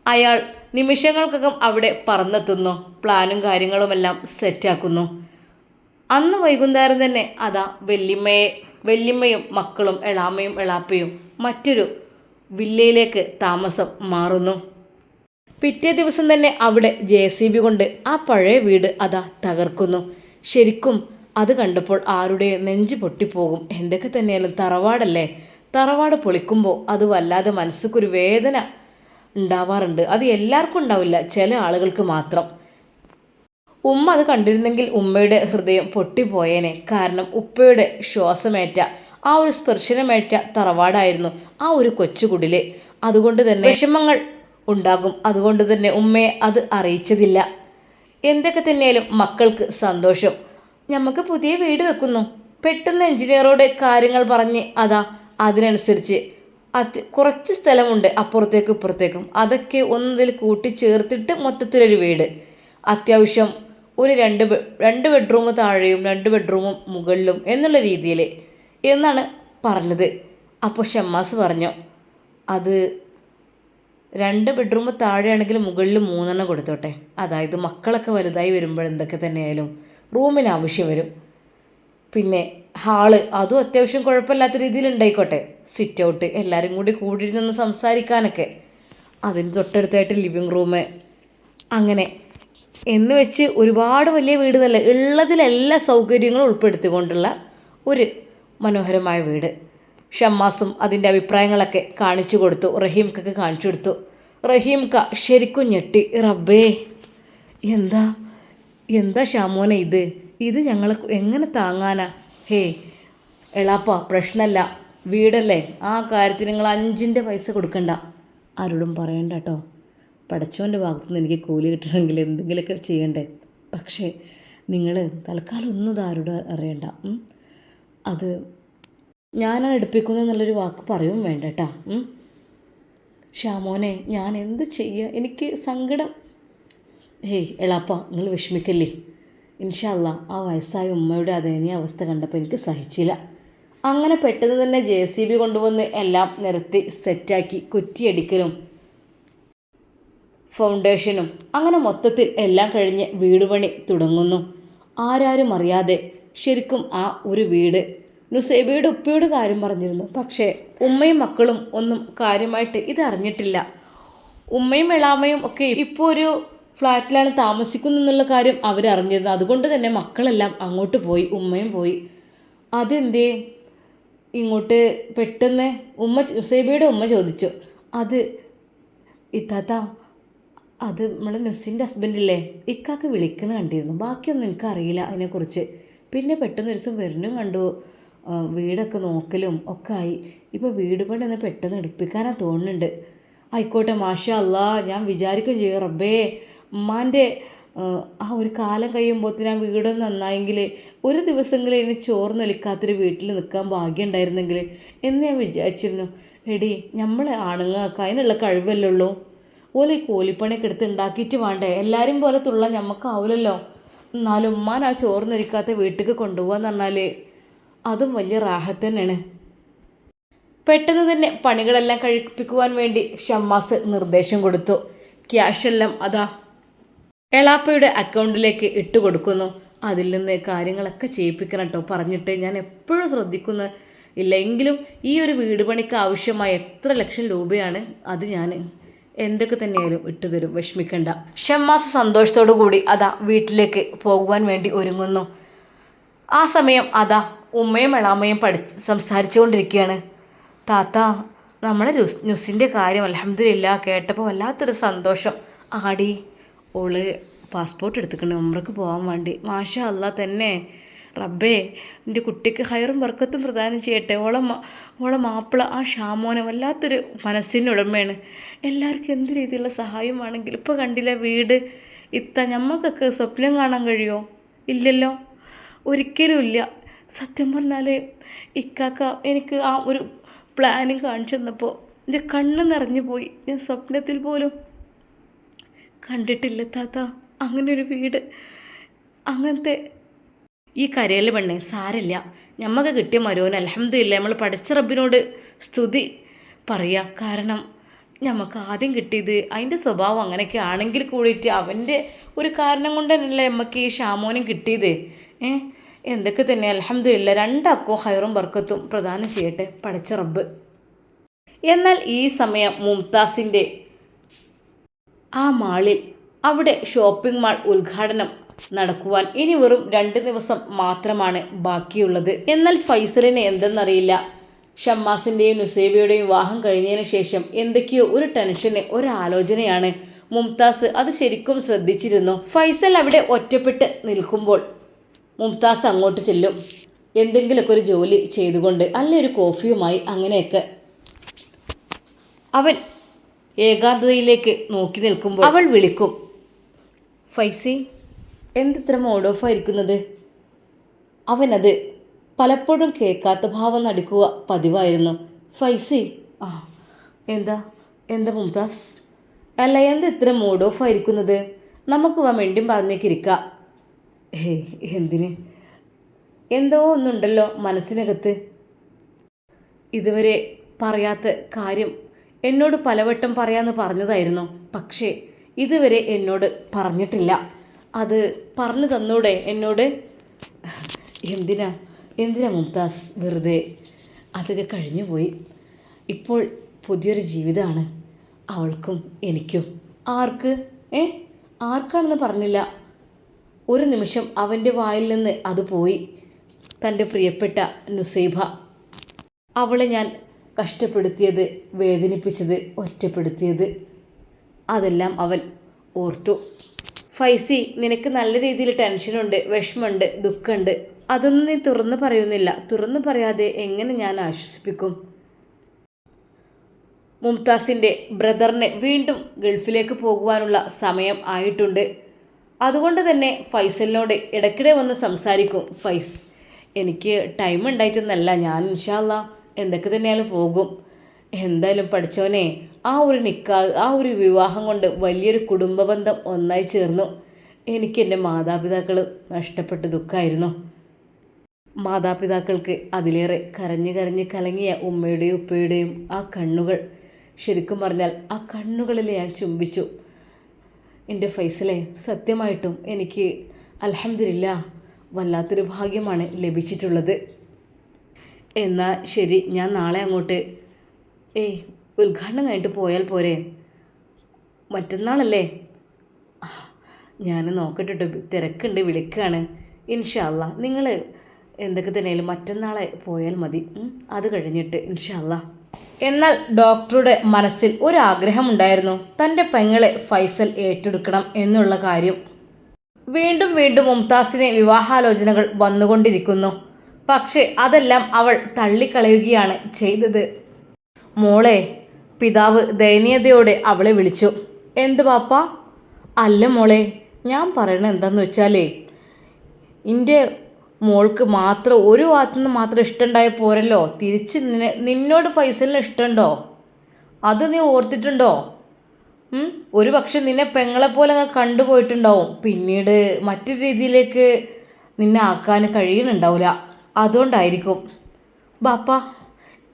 Speaker 1: അയാൾ നിമിഷങ്ങൾക്കകം അവിടെ പറന്നെത്തുന്നു. പ്ലാനും കാര്യങ്ങളുമെല്ലാം സെറ്റാക്കുന്നു അന്ന് വൈകുന്നേരം തന്നെ അതാ വെല്ലിമ്മയെ വെല്ലിമ്മയും മക്കളും എളാമയും എളാപ്പയും മറ്റൊരു വില്ലയിലേക്ക് താമസം മാറുന്നു. പിറ്റേ ദിവസം തന്നെ അവിടെ ജെ സി ബി കൊണ്ട് ആ പഴയ വീട് അതാ തകർക്കുന്നു. ശരിക്കും അത് കണ്ടപ്പോൾ ആരുടെ നെഞ്ച് പൊട്ടിപ്പോകും? എന്തൊക്കെ തന്നെയാലും തറവാടല്ലേ? തറവാട് പൊളിക്കുമ്പോൾ അത് വല്ലാതെ മനസ്സിക്കൊരു വേദന ഉണ്ടാവാറുണ്ട്. അത് എല്ലാവർക്കും ഉണ്ടാവില്ല ചില ആളുകൾക്ക് മാത്രം. ഉമ്മ അത് കണ്ടിരുന്നെങ്കിൽ ഉമ്മയുടെ ഹൃദയം പൊട്ടിപ്പോയേനെ. കാരണം ഉപ്പയുടെ ശ്വാസമേറ്റ ആ ഒരു സ്പർശനമേറ്റ തറവാടായിരുന്നു ആ ഒരു കൊച്ചുകുടിൽ. അതുകൊണ്ട് തന്നെ വിഷമങ്ങൾ ഉണ്ടാകും. അതുകൊണ്ട് തന്നെ ഉമ്മയെ അത് അറിയിച്ചതില്ല. എന്തൊക്കെ തന്നെയാലും മക്കൾക്ക് സന്തോഷം. നമുക്ക് പുതിയ വീട് വെക്കുന്നു. പെട്ടെന്ന് എഞ്ചിനീയറോട് കാര്യങ്ങൾ പറഞ്ഞ് അതാ അതിനനുസരിച്ച് അത് കുറച്ച് സ്ഥലമുണ്ട് അപ്പുറത്തേക്കും ഇപ്പുറത്തേക്കും. അതൊക്കെ ഒന്നതിൽ കൂട്ടിച്ചേർത്തിട്ട് മൊത്തത്തിലൊരു വീട്. അത്യാവശ്യം ഒരു രണ്ട് രണ്ട് ബെഡ്റൂം താഴെയും രണ്ട് ബെഡ്റൂമും മുകളിലും എന്നുള്ള രീതിയിൽ എന്നാണ് പറഞ്ഞത്. അപ്പോൾ ഷമ്മാസ് പറഞ്ഞു അത് രണ്ട് ബെഡ്റൂം താഴെയാണെങ്കിൽ മുകളിൽ മൂന്നെണ്ണം കൊടുത്തോട്ടെ. അതായത് മക്കളൊക്കെ വലുതായി വരുമ്പോൾ എന്തൊക്കെ തന്നെയായാലും റൂമിന് ആവശ്യം വരും. പിന്നെ ഹാൾ അതും അത്യാവശ്യം കുഴപ്പമില്ലാത്ത രീതിയിൽ ഉണ്ടായിക്കോട്ടെ. സിറ്റ് ഔട്ട് എല്ലാവരും കൂടി കൂടിയിരുന്ന് സംസാരിക്കാനൊക്കെ. അതിന് തൊട്ടടുത്തായിട്ട് ലിവിങ് റൂം അങ്ങനെ. എന്ന് വെച്ച് ഒരുപാട് വലിയ വീട് നല്ല ഉള്ളതിലെല്ലാ സൗകര്യങ്ങളും ഉൾപ്പെടുത്തിക്കൊണ്ടുള്ള ഒരു മനോഹരമായ വീട്. ഷമ്മാസും അതിന്റെ അഭിപ്രായങ്ങളൊക്കെ കാണിച്ചു കൊടുത്തു. റഹീംക്കൊക്കെ കാണിച്ചു കൊടുത്തു. റഹീംക്ക ശരിക്കും ഞെട്ടി. റബ്ബേ എന്താ? എന്താ ഷാമോനെ ഇത്? ഇത് ഞങ്ങൾ എങ്ങനെ താങ്ങാനാ? ഹേ എളാപ്പ പ്രശ്നമല്ല വീടല്ലേ? ആ കാര്യത്തിന് നിങ്ങൾ അഞ്ചിന്റെ പൈസ കൊടുക്കണ്ട. ആരോടും പറയണ്ട കേട്ടോ പഠിച്ചവന്റെ ഭാഗത്തുനിന്ന് എനിക്ക് കൂലി കിട്ടണമെങ്കിൽ എന്തെങ്കിലുമൊക്കെ ചെയ്യണ്ടേ? പക്ഷേ നിങ്ങൾ തൽക്കാലം ഒന്നും ഇത് ആരോടും അറിയണ്ട? അത് ഞാനാണ് എടുപ്പിക്കുന്നത് എന്നുള്ളൊരു വാക്ക് പറയും വേണ്ട കേട്ടാ ഉം? ഷാമോനെ ഞാൻ എന്ത് ചെയ്യുക എനിക്ക് സങ്കടം. ഹേയ് എളാപ്പ നിങ്ങൾ വിഷമിക്കല്ലേ? ഇൻഷല്ല ആ വയസ്സായ ഉമ്മയുടെ അതേനീയ അവസ്ഥ കണ്ടപ്പോൾ എനിക്ക് സഹിച്ചില്ല. അങ്ങനെ പെട്ടെന്ന് തന്നെ ജെ സി ബി കൊണ്ടുവന്ന് എല്ലാം നിരത്തി സെറ്റാക്കി കുറ്റിയടിക്കലും ഫൗണ്ടേഷനും അങ്ങനെ മൊത്തത്തിൽ എല്ലാം കഴിഞ്ഞ് വീടുപണി തുടങ്ങുന്നു. ആരാരും അറിയാതെ ശരിക്കും ആ ഒരു വീട്. നുസൈബയുടെ ഉപ്പയോട് കാര്യം പറഞ്ഞിരുന്നു. പക്ഷേ ഉമ്മയും മക്കളും ഒന്നും കാര്യമായിട്ട് ഇതറിഞ്ഞിട്ടില്ല ഉമ്മയും എളാമയും ഒക്കെ ഇപ്പോൾ ഒരു ഫ്ലാറ്റിലാണ് താമസിക്കുന്നു എന്നുള്ള കാര്യം അവരറിഞ്ഞിരുന്നു. അതുകൊണ്ട് തന്നെ മക്കളെല്ലാം അങ്ങോട്ട് പോയി ഉമ്മയും പോയി. അതെന്തേ? ഇങ്ങോട്ട് പെട്ടെന്ന് ഉമ്മ നുസൈബയുടെ ഉമ്മ ചോദിച്ചു. അത് ഇത്താത്ത അത് നമ്മളെ നുസിന്റെ ഹസ്ബൻഡില്ലേ ഇക്കാക്ക് വിളിക്കണ കണ്ടിരുന്നു. ബാക്കിയൊന്നും എനിക്കറിയില്ല അതിനെക്കുറിച്ച്. പിന്നെ പെട്ടെന്ന് ഒരു ദിവസം വരുന്നും കണ്ടു. വീടൊക്കെ നോക്കലും ഒക്കെ ആയി. ഇപ്പോൾ വീട് പണി ഒന്ന് പെട്ടെന്ന് എടുപ്പിക്കാനാ തോന്നുന്നുണ്ട്. ആയിക്കോട്ടെ മാഷ അല്ല ഞാൻ വിചാരിക്കും ചെയ്യും റബ്ബേ ഉമ്മാന്റെ ആ, ഒരു കാലം കഴിയുമ്പോഴത്തേന് ആ വീട് നന്നായെങ്കിൽ ഒരു ദിവസമെങ്കിലും ഇനി ചോറ് നിൽക്കാത്തൊരു വീട്ടിൽ നിൽക്കാൻ ഭാഗ്യം ഉണ്ടായിരുന്നെങ്കിൽ എന്ന് ഞാൻ വിചാരിച്ചിരുന്നു. എടി നമ്മൾ ആണുങ്ങൾക്ക് അതിനുള്ള കഴിവല്ലേ ഉള്ളൂ. ഓലെ ഈ കൂലിപ്പണിയൊക്കെ എടുത്ത് ഉണ്ടാക്കിയിട്ട് വേണ്ടേ? എല്ലാവരും പോലെ തുള്ള ഞമ്മക്കാവില്ലല്ലോ എന്നാലും ഉമ്മാൻ ആ ചോറ് നിൽക്കാത്ത വീട്ടിലേക്ക് കൊണ്ടുപോകാന്ന് പറഞ്ഞാൽ അതും വലിയ റാഹത്ത് തന്നെയാണ്. പെട്ടെന്ന് തന്നെ പണികളെല്ലാം കഴിപ്പിക്കുവാൻ വേണ്ടി ഷമ്മാസ് നിർദ്ദേശം കൊടുത്തു. ക്യാഷ് എല്ലാം അതാ എളാപ്പയുടെ അക്കൗണ്ടിലേക്ക് ഇട്ട് കൊടുക്കുന്നു. അതിൽ നിന്ന് കാര്യങ്ങളൊക്കെ ചെയ്യിപ്പിക്കണം കേട്ടോ പറഞ്ഞിട്ട് ഞാൻ എപ്പോഴും ശ്രദ്ധിക്കുന്ന. ഇല്ലെങ്കിലും ഈ ഒരു വീട് പണിക്ക് ആവശ്യമായ എത്ര ലക്ഷം രൂപയാണ് അത് ഞാൻ എന്തൊക്കെ തന്നെയായാലും ഇട്ടു തരും വിഷമിക്കണ്ട. ഷമ്മാസ് സന്തോഷത്തോടു കൂടി അതാ വീട്ടിലേക്ക് പോകുവാൻ വേണ്ടി ഒരുങ്ങുന്നു. ആ സമയം അതാ ഉമ്മയും എളാമ്മയും പഠി സംസാരിച്ചു കൊണ്ടിരിക്കുകയാണ് താത്ത നമ്മളെ ന്യൂസ് ന്യൂസിന്റെ കാര്യം അലഹമില്ല കേട്ടപ്പോൾ വല്ലാത്തൊരു സന്തോഷം. ആടി ഓൾ പാസ്പോർട്ട് എടുത്തിട്ടുണ്ട് ഉമ്രക്ക് പോകാൻ വേണ്ടി. മാഷ അല്ല തന്നെ. റബ്ബേ എന്റെ കുട്ടിക്ക് ഹയറും വർക്കത്തും പ്രദാനം ചെയ്യട്ടെ. ഓളെ ഓളെ മാപ്പിള ആ ഷാമോനെ വല്ലാത്തൊരു മനസ്സിന്റെ ഉടമയാണ്. എല്ലാവർക്കും എന്ത് രീതിയിലുള്ള സഹായം വേണമെങ്കിലും ഇപ്പോൾ കണ്ടില്ല വീട്? ഇത്ത ഞമ്മക്കൊക്കെ സ്വപ്നം കാണാൻ കഴിയുമോ ഇല്ലല്ലോ. ഒരിക്കലും ഇല്ല. സത്യം പറഞ്ഞാൽ ഇക്കാക്ക എനിക്ക് ആ ഒരു പ്ലാനും കാണിച്ചു തന്നപ്പോൾ എന്റെ കണ്ണ് നിറഞ്ഞു പോയി. ഞാൻ സ്വപ്നത്തിൽ പോലും കണ്ടിട്ടില്ല താത്ത. അങ്ങനെ ഒരു വീട്. അങ്ങനത്തെ ഈ കരയിൽ പെണ്ണ് സാരില്ല ഞമ്മക്ക് കിട്ടിയ മരുവന് അലഹമില്ല നമ്മൾ പഠിച്ച റബ്ബിനോട് സ്തുതി പറയാം. കാരണം നമുക്ക് ആദ്യം കിട്ടിയത് അതിന്റെ സ്വഭാവം അങ്ങനെയൊക്കെ ആണെങ്കിൽ കൂടിയിട്ട് അവന്റെ ഒരു കാരണം കൊണ്ട് തന്നെയല്ലേ നമുക്ക് ഈ ഷാമോനും കിട്ടിയത്? ഏ? എന്തൊക്കെ തന്നെ അലഹമില്ല രണ്ടാക്കോ ഹൈറും ബർക്കത്തും പ്രദാനം ചെയ്യട്ടെ പഠിച്ച റബ്ബ്. എന്നാൽ ഈ സമയം മുംതാസിന്റെ ആ മാളിൽ അവിടെ ഷോപ്പിംഗ് മാൾ ഉദ്ഘാടനം നടക്കുവാൻ ഇനി വെറും രണ്ട് ദിവസം മാത്രമാണ് ബാക്കിയുള്ളത്. എന്നാൽ ഫൈസലിന് എന്തെന്നറിയില്ല. ഷമ്മാസിന്റെയും നുസേബിയുടെയും വിവാഹം കഴിഞ്ഞതിന് ശേഷം എന്തൊക്കെയോ ഒരു ടെൻഷന് ഒരു ആലോചനയാണ്. മുംതാസ് അത് ശരിക്കും ശ്രദ്ധിച്ചിരുന്നു. ഫൈസൽ അവിടെ ഒറ്റപ്പെട്ട് നിൽക്കുമ്പോൾ മുംതാസ് അങ്ങോട്ട് ചെല്ലും. എന്തെങ്കിലുമൊക്കെ ഒരു ജോലി ചെയ്തുകൊണ്ട് അല്ല ഒരു കോഫിയുമായി അങ്ങനെയൊക്കെ. അവൻ ഏകാന്തതയിലേക്ക് നോക്കി നിൽക്കുമ്പോൾ അവൾ വിളിക്കും ഫൈസി എന്തിത്ര മോഡ് ഓഫ് ആയിരിക്കുന്നത്? അവനത് പലപ്പോഴും കേൾക്കാത്ത ഭാവം നടിക്കുക പതിവായിരുന്നു. ഫൈസി. ആ എന്താ? എന്താ മുംതാസ്? അല്ല എന്താ ഇത്ര മൂഡ് ഓഫ് ആയിരിക്കുന്നത്? നമുക്ക് വാ മെണ്ടിയും പറഞ്ഞേക്കിരിക്ക എന്തിന്? എന്തോ ഒന്നുണ്ടല്ലോ മനസ്സിനകത്ത്. ഇതുവരെ പറയാത്ത കാര്യം എന്നോട് പലവട്ടം പറയാമെന്ന് പറഞ്ഞതായിരുന്നു. പക്ഷേ ഇതുവരെ എന്നോട് പറഞ്ഞിട്ടില്ല. അത് പറഞ്ഞു തന്നൂടെ എന്നോട്? എന്തിനാ? എന്തിനാ മുംതാസ് വെറുതെ? അതൊക്കെ കഴിഞ്ഞു പോയി. ഇപ്പോൾ പുതിയൊരു ജീവിതമാണ്. അവൾക്കും എനിക്കും. ആർക്ക്? ഏ? ആർക്കാണെന്ന് പറഞ്ഞില്ല. ഒരു നിമിഷം അവന്റെ വായിൽ നിന്ന് അത് പോയി. തന്റെ പ്രിയപ്പെട്ട നുസൈബ. അവളെ ഞാൻ കഷ്ടപ്പെടുത്തിയത് വേദനിപ്പിച്ചത് ഒറ്റപ്പെടുത്തിയത്. അതെല്ലാം അവൻ ഓർത്തു. ഫൈസി നിനക്ക് നല്ല രീതിയിൽ ടെൻഷനുണ്ട് വിഷമമുണ്ട് ദുഃഖമുണ്ട്. അതൊന്നും നീ തുറന്നു പറയുന്നില്ല. തുറന്നു പറയാതെ എങ്ങനെ ഞാൻ ആശ്വസിപ്പിക്കും? മുംതാസിന്റെ ബ്രദറിനെ വീണ്ടും ഗൾഫിലേക്ക് പോകുവാനുള്ള സമയം ആയിട്ടുണ്ട്. അതുകൊണ്ട് തന്നെ ഫൈസലിനോട് ഇടയ്ക്കിടെ വന്ന് സംസാരിക്കും. ഫൈസ് എനിക്ക് ടൈം ഉണ്ടായിട്ടൊന്നല്ല ഞാൻ ഇൻഷാല്ല എന്തൊക്കെ തന്നെയാലും പോകും. എന്തായാലും പഠിച്ചവനെ ആ ഒരു നിക്കാ ആ ഒരു വിവാഹം കൊണ്ട് വലിയൊരു കുടുംബ ബന്ധം ഒന്നായി ചേർന്നു. എനിക്ക് എന്റെ മാതാപിതാക്കൾ നഷ്ടപ്പെട്ട ദുഃഖമായിരുന്നു മാതാപിതാക്കൾക്ക് അതിലേറെ കരഞ്ഞു കരഞ്ഞ് കലങ്ങിയ ഉമ്മയുടെയും ഉപ്പയുടെയും ആ കണ്ണുകൾ. ശരിക്കും പറഞ്ഞാൽ ആ കണ്ണുകളിൽ ഞാൻ ചുംബിച്ചു. എന്റെ ഫൈസലെ സത്യമായിട്ടും എനിക്ക് അലഹമില്ല വല്ലാത്തൊരു ഭാഗ്യമാണ് ലഭിച്ചിട്ടുള്ളത്. എന്നാൽ ശരി ഞാൻ നാളെ അങ്ങോട്ട് ഏയ് ഉദ്ഘാടനം കഴിഞ്ഞിട്ട് പോയാൽ പോരെ. മറ്റന്നാളല്ലേ? ഞാൻ നോക്കട്ടെ കേട്ടോ തിരക്കുണ്ട് വിളിക്കുകയാണ് ഇൻഷാല്ല നിങ്ങൾ എന്തൊക്കെ തന്നെയാലും മറ്റന്നാളെ പോയാൽ മതി. അത് കഴിഞ്ഞിട്ട് ഇൻഷാല്ല. എന്നാൽ ഡോക്ടറുടെ മനസ്സിൽ ഒരാഗ്രഹമുണ്ടായിരുന്നു. തന്റെ പെങ്ങളെ ഫൈസൽ ഏറ്റെടുക്കണം എന്നുള്ള കാര്യം. വീണ്ടും വീണ്ടും മുംതാസിനെ വിവാഹാലോചനകൾ വന്നുകൊണ്ടിരിക്കുന്നു. പക്ഷേ അതെല്ലാം അവൾ തള്ളിക്കളയുകയാണ് ചെയ്തത്. മോളെ പിതാവ് ദയനീയതയോടെ അവളെ വിളിച്ചു. എന്ത് പാപ്പ? അല്ല മോളെ ഞാൻ പറയണത് എന്താണെന്ന് വെച്ചാലേ എന്റെ മോൾക്ക് മാത്രം ഒരു ഭാഗത്തുനിന്ന് മാത്രം ഇഷ്ടമുണ്ടായ പോരല്ലോ. തിരിച്ച് നിന്നെ നിന്നോട് ഫൈസലിന് ഇഷ്ടമുണ്ടോ അത് നീ ഓർത്തിട്ടുണ്ടോ? ഒരു പക്ഷെ നിന്നെ പെങ്ങളെപ്പോലെ അങ്ങ് കണ്ടുപോയിട്ടുണ്ടാവും പിന്നീട് മറ്റു രീതിയിലേക്ക് നിന്നെ ആക്കാൻ കഴിയുന്നുണ്ടാവില്ല. അതുകൊണ്ടായിരിക്കും. ബാപ്പ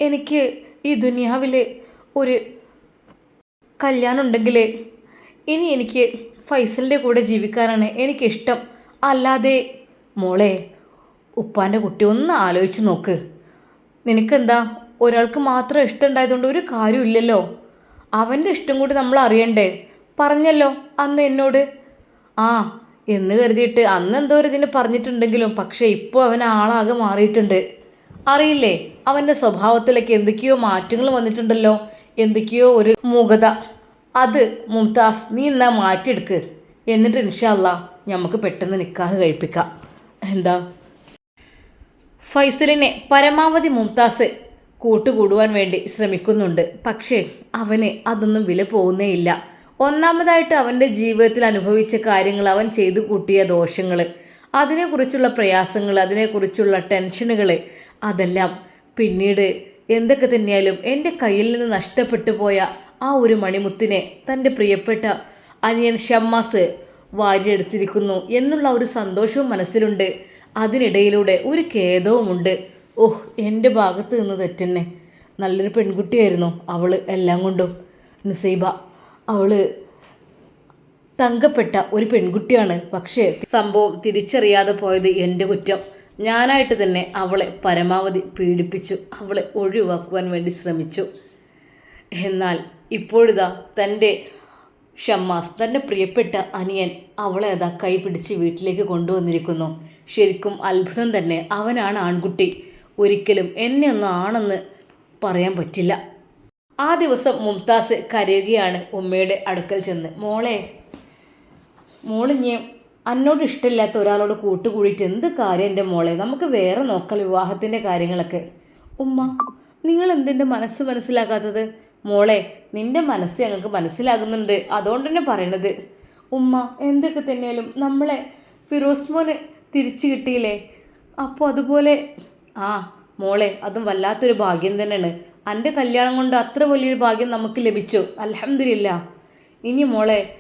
Speaker 1: എനിക്ക് ഈ ദുനിയാവിൽ ഒരു കല്യാണം ഉണ്ടെങ്കിൽ ഇനി എനിക്ക് ഫൈസലിന്റെ കൂടെ ജീവിക്കാനാണ് എനിക്കിഷ്ടം. അല്ലാതെ മോളെ ഉപ്പാന്റെ കുട്ടി ഒന്ന് ആലോചിച്ച് നോക്ക്. നിനക്കെന്താ? ഒരാൾക്ക് മാത്രം ഇഷ്ടം ഉണ്ടായതുകൊണ്ട് ഒരു കാര്യമില്ലല്ലോ അവന്റെ ഇഷ്ടം കൂടി നമ്മൾ അറിയണ്ടേ? പറഞ്ഞല്ലോ അന്ന് എന്നോട്. ആ എന്ന് കരുതിയിട്ട് അന്ന് എന്തോ ഒരു ഇതിന് പറഞ്ഞിട്ടുണ്ടെങ്കിലും പക്ഷേ ഇപ്പോൾ അവൻ ആളാകെ മാറിയിട്ടുണ്ട്. അറിയില്ലേ? അവന്റെ സ്വഭാവത്തിലൊക്കെ എന്തൊക്കെയോ മാറ്റങ്ങൾ വന്നിട്ടുണ്ടല്ലോ. എന്തൊക്കെയോ ഒരു മൂകത. അത് മുംതാസ് നീ എന്നാ മാറ്റിയെടുക്ക്? എന്നിട്ട് ഇൻഷാല്ല നമുക്ക് പെട്ടെന്ന് നിക്കാഹ് കഴിപ്പിക്കാം. എന്താ? ഫൈസലിനെ പരമാവധി മുംതാസ് കൂട്ടുകൂടുവാൻ വേണ്ടി ശ്രമിക്കുന്നുണ്ട്. പക്ഷേ അവന് അതൊന്നും വില പോകുന്നേയില്ല ഒന്നാമതായിട്ട് അവന്റെ ജീവിതത്തിൽ അനുഭവിച്ച കാര്യങ്ങൾ അവൻ ചെയ്തു കൂട്ടിയ ദോഷങ്ങൾ അതിനെക്കുറിച്ചുള്ള പ്രയാസങ്ങൾ അതിനെക്കുറിച്ചുള്ള ടെൻഷനുകൾ അതെല്ലാം പിന്നീട് എന്തൊക്കെ തന്നെയാലും എന്റെ കയ്യിൽ നിന്ന് നഷ്ടപ്പെട്ടു പോയ ആ ഒരു മണിമുത്തിനെ തന്റെ പ്രിയപ്പെട്ട അനിയൻ ഷമ്മാസ് വാരിയെടുത്തിരിക്കുന്നു എന്നുള്ള ഒരു സന്തോഷവും മനസ്സിലുണ്ട്. അതിനിടയിലൂടെ ഒരു ഖേദവുമുണ്ട്. ഓഹ് എന്റെ ഭാഗത്ത് നിന്ന് തെറ്റന്നെ. നല്ലൊരു പെൺകുട്ടിയായിരുന്നു അവൾ എല്ലാം കൊണ്ടും. നുസൈബ അവൾ തങ്കപ്പെട്ട ഒരു പെൺകുട്ടിയാണ്. പക്ഷേ സംഭവം തിരിച്ചറിയാതെ പോയത് എന്റെ കുറ്റം. ഞാനായിട്ട് തന്നെ അവളെ പരമാവധി പീഡിപ്പിച്ചു അവളെ ഒഴിവാക്കുവാൻ വേണ്ടി ശ്രമിച്ചു. എന്നാൽ ഇപ്പോഴിതാ തന്റെ ഷമ്മാസ് തന്റെ പ്രിയപ്പെട്ട അനിയൻ അവളെ അതാ കൈപിടിച്ച് വീട്ടിലേക്ക് കൊണ്ടുവന്നിരിക്കുന്നു. ശരിക്കും അത്ഭുതം തന്നെ. അവനാണ് ആൺകുട്ടി. ഒരിക്കലും എന്നെ ഒന്നും ആണെന്ന് പറയാൻ പറ്റില്ല. ആ ദിവസം മുംതാസ് കരയുകയാണ് ഉമ്മയുടെ അടുക്കൽ ചെന്ന്. മോളെ മോളിഞ്ഞ് അന്നോട് ഇഷ്ടമില്ലാത്ത ഒരാളോട് കൂട്ടുകൂടിയിട്ട് എന്ത് കാര്യം എന്റെ മോളെ? നമുക്ക് വേറെ നോക്കാം വിവാഹത്തിന്റെ കാര്യങ്ങളൊക്കെ. ഉമ്മ നിങ്ങൾ എന്തിന്റെ മനസ്സ് മനസ്സിലാക്കാത്തത്? മോളെ നിന്റെ മനസ്സ് ഞങ്ങൾക്ക് മനസ്സിലാകുന്നുണ്ട്. അതുകൊണ്ട് തന്നെ പറയണത്. ഉമ്മ എന്തൊക്കെ തന്നെയാലും നമ്മളെ ഫിറോസ് മോന് തിരിച്ചു കിട്ടിയില്ലേ? അപ്പോൾ അതുപോലെ ആ മോളെ അതും വല്ലാത്തൊരു ഭാഗ്യം തന്നെയാണ്. എന്റെ കല്യാണം കൊണ്ട് അത്ര വലിയൊരു ഭാഗ്യം നമുക്ക് ലഭിച്ചു. അലഹമില്ല ഇനി മോളെ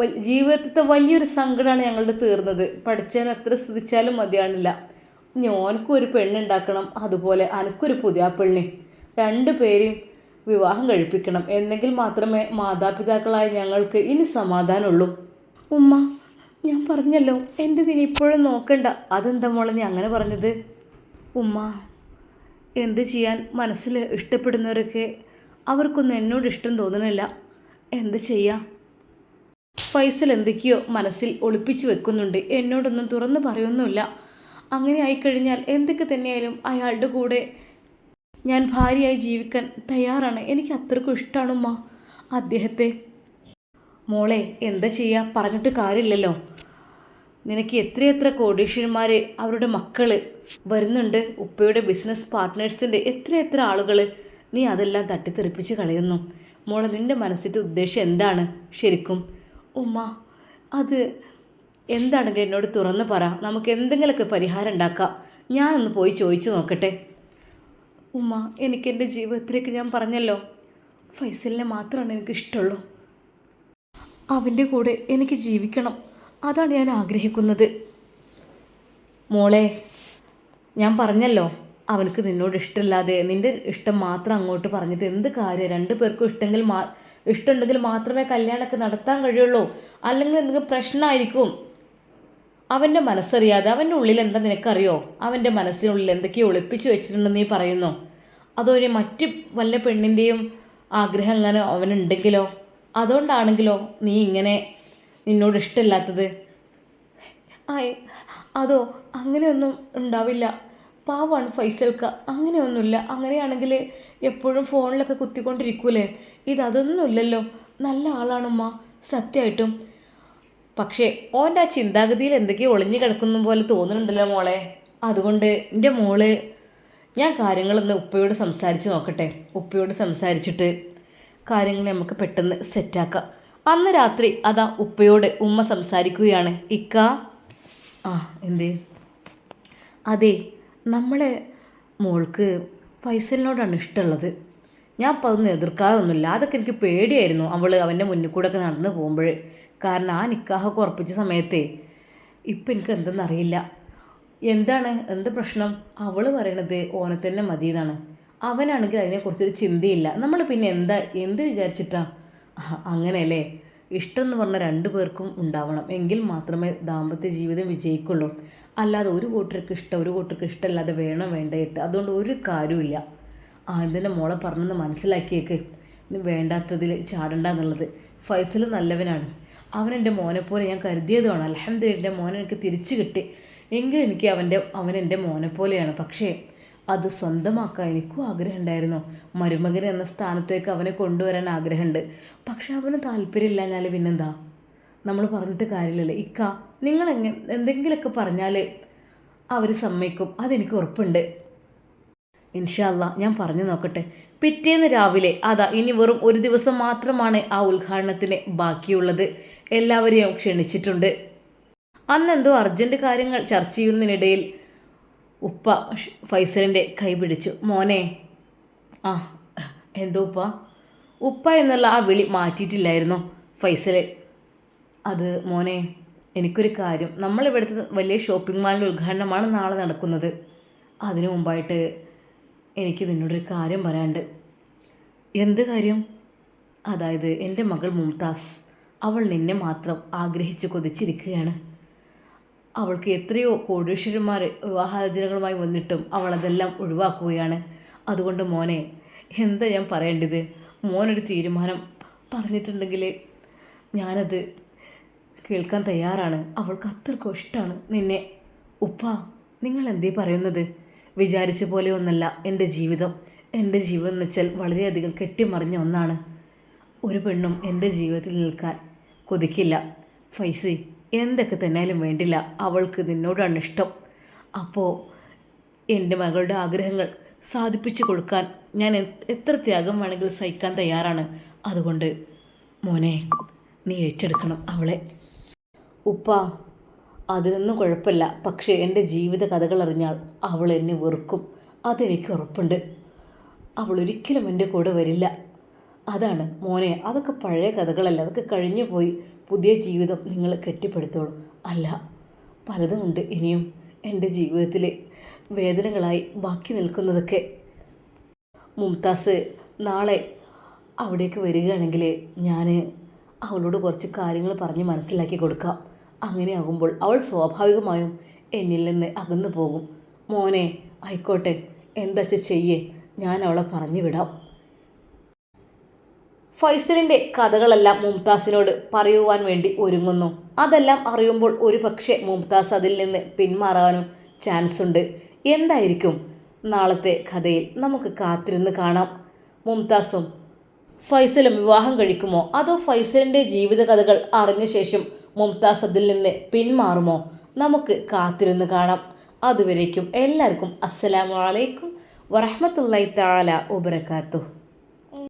Speaker 1: ജീവിതത്തിലത്തെ വലിയൊരു സങ്കടമാണ് ഞങ്ങളുടെ തീർന്നത്. പഠിച്ചവൻ എത്ര സ്തുതിച്ചാലും മതിയാണില്ല ഇനി ഓനക്കും ഒരു പെണ്ണുണ്ടാക്കണം അതുപോലെ അനക്കൊരു പുതിയ പെണ്ണി. രണ്ടു പേരെയും വിവാഹം കഴിപ്പിക്കണം. എന്നെങ്കിൽ മാത്രമേ മാതാപിതാക്കളായ ഞങ്ങൾക്ക് ഇനി സമാധാനമുള്ളൂ. ഉമ്മ ഞാൻ പറഞ്ഞല്ലോ എന്റെ ഇനി ഇപ്പോഴും നോക്കണ്ട. അതെന്താ മോളെ നീ അങ്ങനെ പറഞ്ഞത്? ഉമ്മ എന്ത് ചെയ്യാൻ മനസ്സിൽ ഇഷ്ടപ്പെടുന്നവരൊക്കെ അവർക്കൊന്നും എന്നോട് ഇഷ്ടം തോന്നണില്ല. എന്ത് ചെയ്യാം? ഫൈസൽ എന്തൊക്കെയോ മനസ്സിൽ ഒളിപ്പിച്ചു വെക്കുന്നുണ്ട്. എന്നോടൊന്നും തുറന്നു പറയൊന്നുമില്ല. അങ്ങനെ ആയിക്കഴിഞ്ഞാൽ എന്തൊക്കെ തന്നെയായാലും അയാളുടെ കൂടെ ഞാൻ ഭാര്യയായി ജീവിക്കാൻ തയ്യാറാണ്. എനിക്ക് അത്രക്കും ഇഷ്ടമാണുമ്മ അദ്ദേഹത്തെ മോളെ എന്താ ചെയ്യുക പറഞ്ഞിട്ട് കാര്യമില്ലല്ലോ. നിനക്ക് എത്രയെത്ര കോടീശ്വരന്മാർ അവരുടെ മക്കൾ വരുന്നുണ്ട്. ഉപ്പയുടെ ബിസിനസ് പാർട്ട്നേഴ്സിന്റെ എത്രയെത്ര ആളുകൾ നീ അതെല്ലാം തട്ടിത്തെറിപ്പിച്ച് കളയുന്നു. മോളെ നിന്റെ മനസ്സിന്റെ ഉദ്ദേശം എന്താണ്? ശരിക്കും ഉമ്മ അത് എന്താണെങ്കിലും എന്നോട് തുറന്ന് പറ. നമുക്ക് എന്തെങ്കിലുമൊക്കെ പരിഹാരം ഉണ്ടാക്കാം. ഞാനൊന്ന് പോയി ചോദിച്ചു നോക്കട്ടെ. ഉമ്മ എനിക്ക് എന്റെ ജീവിതത്തിലേക്ക് ഞാൻ പറഞ്ഞല്ലോ. ഫൈസലിനെ മാത്രമാണ് എനിക്ക് ഇഷ്ടമുള്ളൂ. അവന്റെ കൂടെ എനിക്ക് ജീവിക്കണം. അതാണ് ഞാൻ ആഗ്രഹിക്കുന്നത്. മോളെ ഞാൻ പറഞ്ഞല്ലോ അവനക്ക് നിന്നോട് ഇഷ്ടമില്ലാതെ നിന്റെ ഇഷ്ടം മാത്രം അങ്ങോട്ട് പറഞ്ഞിട്ട് എന്ത് കാര്യം? രണ്ടു പേർക്കും ഇഷ്ടമെങ്കിൽ മാ ഇഷ്ടമുണ്ടെങ്കിൽ മാത്രമേ കല്യാണമൊക്കെ നടത്താൻ കഴിയുള്ളൂ. അല്ലെങ്കിൽ എന്തെങ്കിലും പ്രശ്നമായിരിക്കും. അവന്റെ മനസ്സറിയാതെ അവന്റെ ഉള്ളിൽ എന്താ നിനക്കറിയോ? അവന്റെ മനസ്സിനുള്ളിൽ എന്തൊക്കെയോ ഒളിപ്പിച്ച് വെച്ചിട്ടുണ്ടെന്ന് നീ പറയുന്നു. അതോ ഇനി മറ്റ് വല്ല പെണ്ണിന്റെയും ആഗ്രഹം അങ്ങനെ അവനുണ്ടെങ്കിലോ? അതുകൊണ്ടാണെങ്കിലോ നീ ഇങ്ങനെ നിന്നോട് ഇഷ്ടമില്ലാത്തത്? ആ അതോ അങ്ങനെയൊന്നും ഉണ്ടാവില്ല. പാവാണ് ഫൈസൽക്ക. അങ്ങനെയൊന്നുമില്ല. അങ്ങനെയാണെങ്കിൽ എപ്പോഴും ഫോണിലൊക്കെ കുത്തിക്കൊണ്ടിരിക്കൂലേ? ഇത് അതൊന്നുമില്ലല്ലോ. നല്ല ആളാണുമ്മ. സത്യമായിട്ടും. പക്ഷേ ഓന്റെ ആ ചിന്താഗതിയിൽ എന്തൊക്കെയോ ഒളിഞ്ഞു കിടക്കുന്ന പോലെ തോന്നുന്നുണ്ടല്ലോ മോളെ. അതുകൊണ്ട് എന്റെ മോൾ ഞാൻ കാര്യങ്ങളൊന്ന് ഉപ്പയോട് സംസാരിച്ച് നോക്കട്ടെ. ഉപ്പയോട് സംസാരിച്ചിട്ട് കാര്യങ്ങൾ നമുക്ക് പെട്ടെന്ന് സെറ്റാക്കാം. അന്ന് രാത്രി അതാ ഉപ്പയോട് ഉമ്മ സംസാരിക്കുകയാണ്. ഇക്ക? ആ എന്തേ? അതെ നമ്മളെ മോൾക്ക് ഫൈസലിനോടാണ് ഇഷ്ടമുള്ളത്. ഞാൻ അപ്പോൾ അതൊന്നും എതിർക്കാതൊന്നുമില്ല അതൊക്കെ എനിക്ക് പേടിയായിരുന്നു അവൾ അവന്റെ മുന്നിൽ കൂടെ ഒക്കെ നടന്ന് പോകുമ്പോൾ കാരണം ആ നിക്കാഹൊക്കെ ഉറപ്പിച്ച സമയത്തേ ഇപ്പം എനിക്ക് എന്തെന്നറിയില്ല എന്താണ്? എന്ത് പ്രശ്നം? അവൾ പറയണത് ഓനെ തന്നെ മതി എന്നാണ് അവനാണെങ്കിൽ അതിനെക്കുറിച്ചൊരു ചിന്തയില്ല. നമ്മൾ പിന്നെ എന്താ? എന്ത് വിചാരിച്ചിട്ടാ? അങ്ങനെയല്ലേ? ഇഷ്ടം എന്ന് പറഞ്ഞ രണ്ടു പേർക്കും ഉണ്ടാവണം. എങ്കിൽ മാത്രമേ ദാമ്പത്യ ജീവിതം വിജയിക്കുള്ളൂ. അല്ലാതെ ഒരു കൂട്ടർക്ക് ഇഷ്ടം ഒരു കൂട്ടർക്ക് ഇഷ്ടമല്ലാതെ വേണം വേണ്ടയിട്ട് അതുകൊണ്ട് ഒരു കാര്യമില്ല ആ ഇതിന്റെ മോളെ പറഞ്ഞെന്ന് മനസ്സിലാക്കിയേക്ക്. വേണ്ടാത്തതിൽ ചാടണ്ട എന്നുള്ളത്. ഫൈസൽ നല്ലവനാണ്. അവൻ എന്റെ മോനെ പോലെ ഞാൻ കരുതിയതുമാണ്. അലഹമ്മദ് എന്റെ മോനെ എനിക്ക് തിരിച്ചു കിട്ടി. എങ്കിലും എനിക്ക് അവന്റെ അവൻ എന്റെ മോനെ പോലെയാണ്. പക്ഷേ അത് സ്വന്തമാക്കാൻ എനിക്കും ആഗ്രഹമുണ്ടായിരുന്നു. മരുമകൻ എന്ന സ്ഥാനത്തേക്ക് അവനെ കൊണ്ടുവരാൻ ആഗ്രഹമുണ്ട്. പക്ഷെ അവന് താല്പര്യമില്ല എന്നാൽ പിന്നെന്താ? നമ്മൾ പറഞ്ഞിട്ട് കാര്യമില്ലല്ലോ? ഇക്ക നിങ്ങൾ എന്തെങ്കിലുമൊക്കെ പറഞ്ഞാൽ അവർ സമ്മതിക്കും. അതെനിക്ക് ഉറപ്പുണ്ട്. ഇൻഷാല്ല ഞാൻ പറഞ്ഞു നോക്കട്ടെ. പിറ്റേന്ന് രാവിലെ അതാ ഇനി വെറും ഒരു ദിവസം മാത്രമാണ് ആ ഉദ്ഘാടനത്തിന് ബാക്കിയുള്ളത്. എല്ലാവരെയും ക്ഷണിച്ചിട്ടുണ്ട്. അന്നെന്തോ അർജന്റ് കാര്യങ്ങൾ ചർച്ച ചെയ്യുന്നതിനിടയിൽ ഉപ്പ ഫൈസലിന്റെ കൈ പിടിച്ചു. മോനെ ആ എന്തോ ഉപ്പ? ഉപ്പ എന്നുള്ള ആ വിളി മാറ്റിയിട്ടില്ലായിരുന്നു ഫൈസൽ. അത് മോനെ എനിക്കൊരു കാര്യം. നമ്മളിവിടുത്തെ വലിയ ഷോപ്പിംഗ് മാളിന്റെ ഉദ്ഘാടനമാണ് നാളെ നടക്കുന്നത്. അതിനു മുമ്പായിട്ട് എനിക്ക് നിന്നോടൊരു കാര്യം പറയാണ്ട് എന്ത് കാര്യം? അതായത് എന്റെ മകൾ മുംതാസ് അവൾ നിന്നെ മാത്രം ആഗ്രഹിച്ച് കൊതിച്ചിരിക്കുകയാണ്. അവൾക്ക് എത്രയോ കോടീശ്വരന്മാർ വിവാഹാചനകളുമായി വന്നിട്ടും അവൾ അതെല്ലാം ഒഴിവാക്കുകയാണ്. അതുകൊണ്ട് മോനെ എന്താ ഞാൻ പറയേണ്ടത്? മോനൊരു തീരുമാനം പറഞ്ഞിട്ടുണ്ടെങ്കിൽ ഞാനത് കേൾക്കാൻ തയ്യാറാണ്. അവൾക്ക് അത്രക്കും ഇഷ്ടമാണ് നിന്നെ. ഉപ്പ നിങ്ങൾ എന്തേ പറയുന്നത്? വിചാരിച്ച പോലെ ഒന്നല്ല എന്റെ ജീവിതം. എന്റെ ജീവിതം എന്ന് വെച്ചാൽ വളരെയധികം കെട്ടിമറിഞ്ഞ ഒന്നാണ്. ഒരു പെണ്ണും എന്റെ ജീവിതത്തിൽ നിൽക്കാൻ കൊതിക്കില്ല. ഫൈസി എന്തൊക്കെ തന്നെയാലും വേണ്ടില്ല. അവൾക്ക് നിന്നോടാണ് ഇഷ്ടം. അപ്പോൾ എന്റെ മകളുടെ ആഗ്രഹങ്ങൾ സാധിപ്പിച്ചു കൊടുക്കാൻ ഞാൻ എത്ര ത്യാഗം വേണമെങ്കിൽ സഹിക്കാൻ തയ്യാറാണ്. അതുകൊണ്ട് മോനെ നീ ഏറ്റെടുക്കണം അവളെ. ഉപ്പ അതിനൊന്നും കുഴപ്പമില്ല. പക്ഷേ എന്റെ ജീവിത കഥകൾ അറിഞ്ഞാൽ അവൾ എന്നെ വെറുക്കും. അതെനിക്ക് ഉറപ്പുണ്ട്. അവൾ ഒരിക്കലും എന്റെ കൂടെ വരില്ല. അതാണ് മോനെ അതൊക്കെ പഴയ കഥകളല്ല. അതൊക്കെ കഴിഞ്ഞു പോയി. പുതിയ ജീവിതം നിങ്ങൾ കെട്ടിപ്പടുത്തോളൂ. അല്ല പലതുമുണ്ട് ഇനിയും എന്റെ ജീവിതത്തിലെ വേദനകളായി ബാക്കി നിൽക്കുന്നതൊക്കെ. മുംതാസ് നാളെ അവിടേക്ക് വരികയാണെങ്കിൽ ഞാൻ അവളോട് കുറച്ച് കാര്യങ്ങൾ പറഞ്ഞ് മനസ്സിലാക്കി കൊടുക്കാം. അങ്ങനെയാകുമ്പോൾ അവൾ സ്വാഭാവികമായും എന്നിൽ നിന്ന് അകന്നു പോകും. മോനെ ആയിക്കോട്ടെ എന്താച്ച ചെയ്യേ? ഞാൻ അവളെ പറഞ്ഞു വിടാം ഫൈസലിന്റെ കഥകളെല്ലാം മുംതാസിനോട് പറയുവാൻ വേണ്ടി ഒരുങ്ങുന്നു. അതെല്ലാം അറിയുമ്പോൾ ഒരു പക്ഷേ മുംതാസ് അതിൽ നിന്ന് പിന്മാറാനും ചാൻസ് ഉണ്ട്. എന്തായിരിക്കും? നാളത്തെ കഥയിൽ നമുക്ക് കാത്തിരുന്ന് കാണാം. മുംതാസും ഫൈസലും വിവാഹം കഴിക്കുമോ? അതോ ഫൈസലിന്റെ ജീവിത കഥകൾ അറിഞ്ഞ ശേഷം മുംതാസ് അതിൽ നിന്ന് പിന്മാറുമോ? നമുക്ക് കാത്തിരുന്ന് കാണാം. അതുവരേക്കും എല്ലാവർക്കും അസ്സലാമലൈക്കും അലൈക്കും താല വബറകാതുഹു.